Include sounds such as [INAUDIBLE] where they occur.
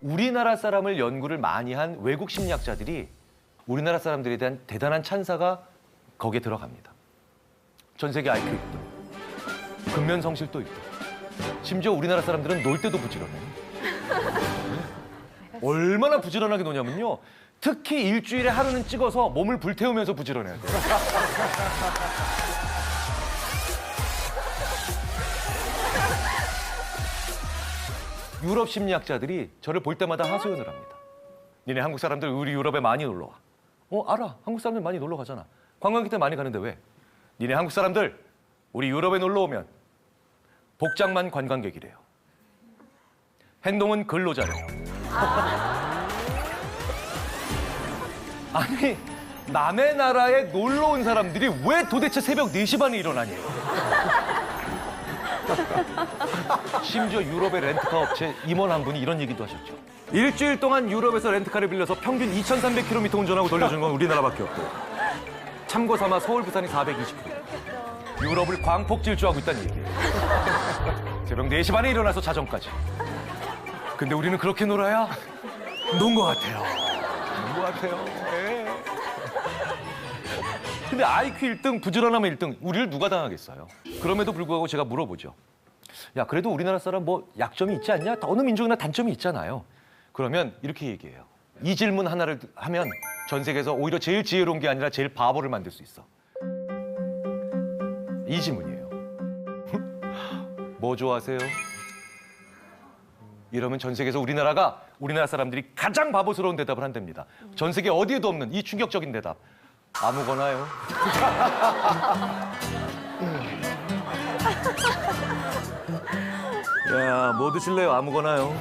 우리나라 사람을 연구를 많이 한 외국 심리학자들이 우리나라 사람들에 대한 대단한 찬사가 거기에 들어갑니다. 전 세계 IQ 1등, 근면 성실도 1등. 심지어 우리나라 사람들은 놀 때도 부지런해. 얼마나 부지런하게 노냐면요. 특히 일주일에 하루는 찍어서 몸을 불태우면서 부지런해야 돼요. 유럽 심리학자들이 저를 볼 때마다 하소연을 합니다. 니네 한국 사람들 우리 유럽에 많이 놀러 와. 어, 알아. 한국 사람들 많이 놀러 가잖아. 관광객들 많이 가는데 왜? 니네 한국 사람들 우리 유럽에 놀러 오면 복장만 관광객이래요. 행동은 근로자래요. [LAUGHS] 아니, 남의 나라에 놀러 온 사람들이 왜 도대체 새벽 4시 반에 일어나니? [LAUGHS] 심지어 유럽의 렌트카 업체 임원 한 분이 이런 얘기도 하셨죠. 일주일 동안 유럽에서 렌트카를 빌려서 평균 2,300km 운전하고 돌려주는 건 우리나라밖에 없고. 참고 삼아 서울 부산이 420km. 유럽을 광폭 질주하고 있다는 얘기예요. [LAUGHS] 새벽 4시 반에 일어나서 자정까지. 근데 우리는 그렇게 놀아야 논 것 같아요. 논 것 같아요. 예. 근데 IQ 1등, 부지런함 1등, 우리를 누가 당하겠어요? 그럼에도 불구하고 제가 물어보죠. 야, 그래도 우리나라 사람 뭐 약점이 있지 않냐? 어느 민족이나 단점이 있잖아요. 그러면 이렇게 얘기해요. 이 질문 하나를 하면 전 세계에서 오히려 제일 지혜로운 게 아니라 제일 바보를 만들 수 있어. 이 질문이에요. [LAUGHS] 뭐 좋아하세요? 이러면 전 세계에서 우리나라가 우리나라 사람들이 가장 바보스러운 대답을 한답니다. 전 세계 어디에도 없는 이 충격적인 대답. 아무거나요. [LAUGHS] 야, 뭐 드실래요? 아무거나요.